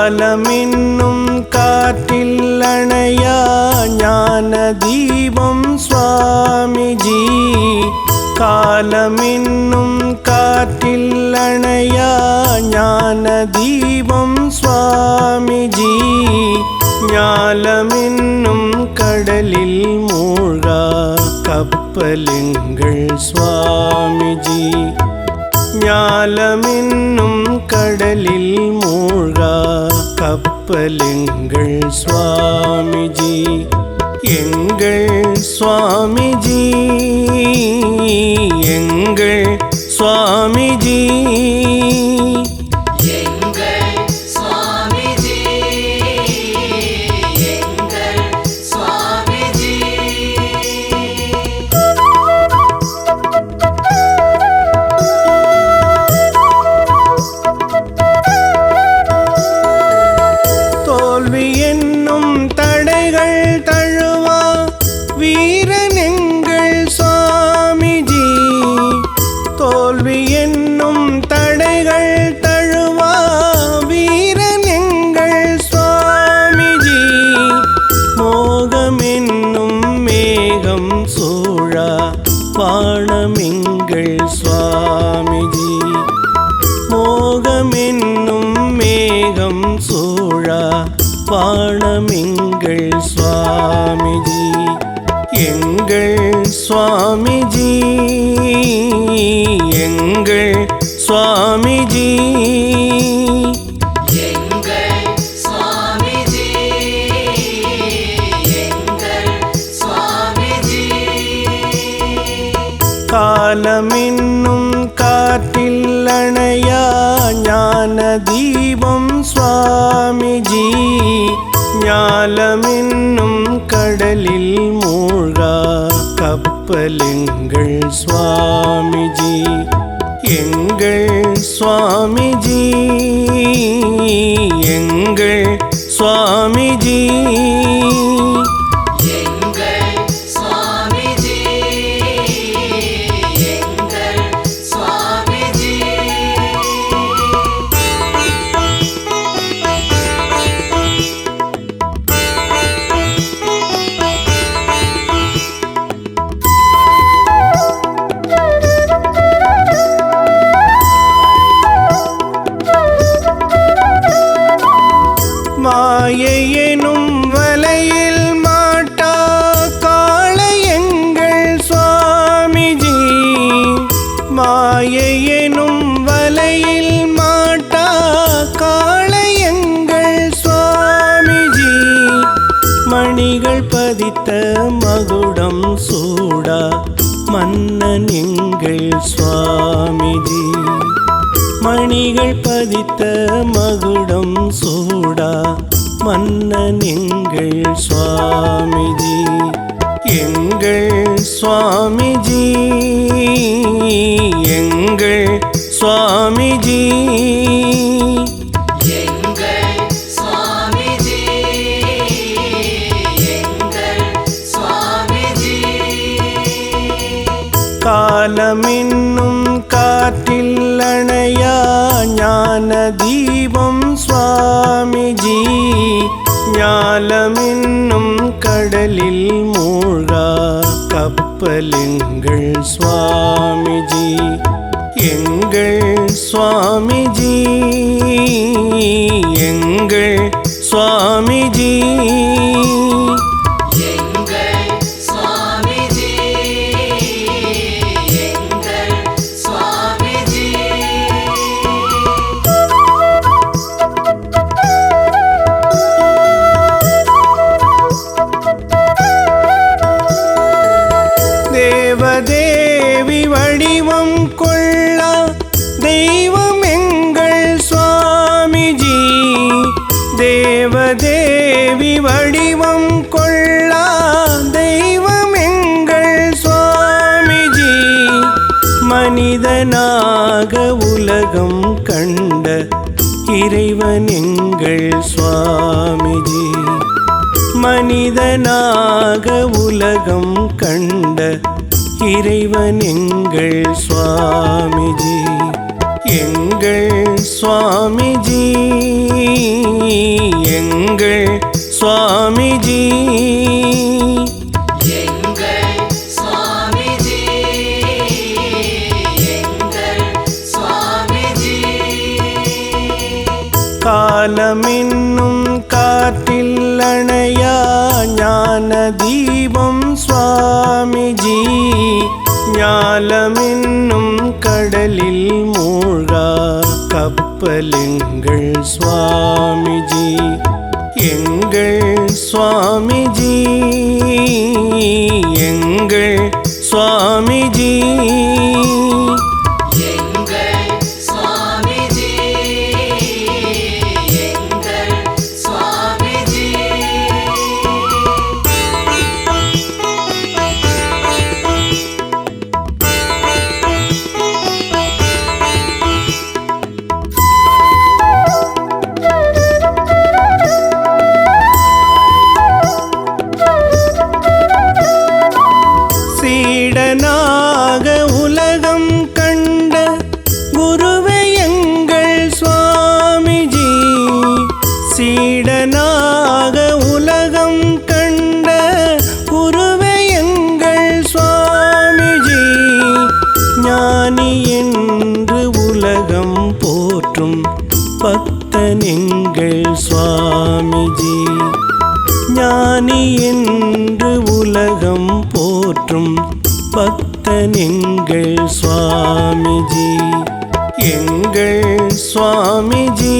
காலமின்னும் காற்றில் அணையா ஞான தீபம் சுவாமிஜி. காலமின்னும் காற்றில் அணையா ஞான தீபம் சுவாமிஜி. ஞாலமென்னும் கடலில் மூழ்கா கப்பலுங்கள் சுவாமிஜி. ஞாலமென்னும் கடலில் மூழ்கா கப்பலுங்கள் சுவாமிஜி எங்கள் சுவாமிஜி எங்கள் சுவாமிஜி. சுவாமிஜி. மோகமென்னும் மேகம் சூழா பாணமெங்கள் சுவாமிஜி. எங்கள் சுவாமிஜி. எங்கள் சுவாமிஜி. ஞாலமென்னும் கடலில் மூழ்கா கப்பலுங்கள் சுவாமிஜி எங்கள் சுவாமிஜி எங்கள் சுவாமிஜி. மாயையெனும் வலையில் மாட்டா காளையங்கள். சுவாமிஜி மணிகள் பதித்த மகுடம் சூடா. மன்னன் எங்கள் சுவாமிஜி மணிகள் பதித்த மகுடம் சூடா. மன்னன் எங்கள் சுவாமிஜி. எங்கள் சுவாமிஜி எங்கள் சுவாமிஜி. காலமென்னும் காற்றில் அணையா ஞான தீபம் சுவாமிஜி. ஞாலமென்னும் கப்பலுங்கள் சுவாமிஜி எங்கள் சுவாமிஜி. இறைவனாக உலகம் கண்ட இறைவன் எங்கள் சுவாமிஜி. மனிதனாக உலகம் கண்ட இறைவன் எங்கள் சுவாமிஜி. எங்கள் சுவாமிஜி எங்கள் சுவாமிஜி. ஞான தீபம் சுவாமிஜி. ஞாலமென்னும் கடலில் மூழ்கா. கப்பலெங்கள் சுவாமிஜி. எங்கள் சுவாமிஜி. எங்கள் சுவாமிஜி. சுவாமிஜி ஞானி என்று உலகம் போற்றும் பக்தனெங்கள் சுவாமிஜி. எங்கள் சுவாமிஜி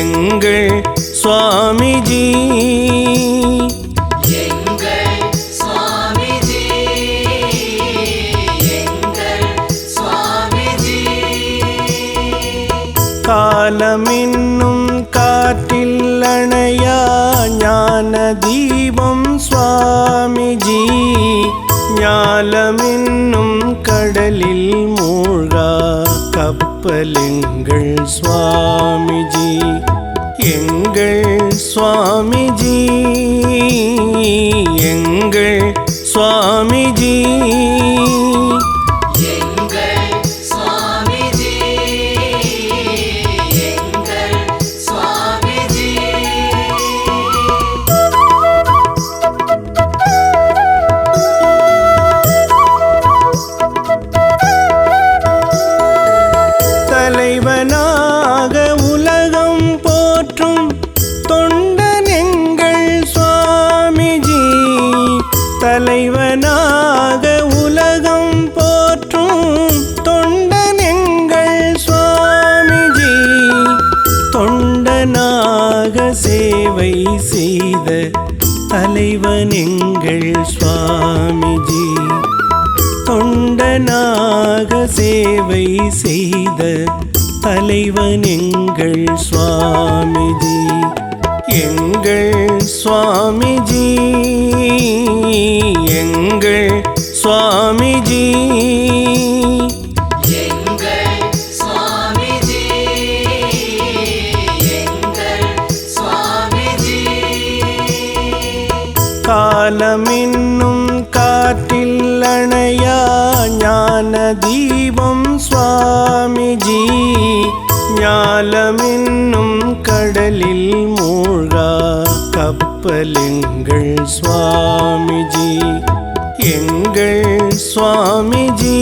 எங்கள் ஞாலமென்னும் கடலில் மூழ்கா கப்பலெங்கள் சுவாமிஜி. எங்கள் சுவாமிஜி. எங்கள் சுவாமிஜி. தலைவனாக உலகம் போற்றும் தொண்டனெங்கள் சுவாமிஜி. தலைவனாக உலகம் போற்றும் தொண்டனெங்கள் சுவாமிஜி. தொண்டனாக சேவை செய்த தலைவனெங்கள் சுவாமிஜி. தொண்டனாக சேவை செய்த தலைவன் எங்கள் சுவாமிஜி. எங்கள் சுவாமிஜி. ஞாலமென்னும் கடலில் மூழ்கா கப்பலெங்கள் சுவாமிஜி. எங்கள் சுவாமிஜி.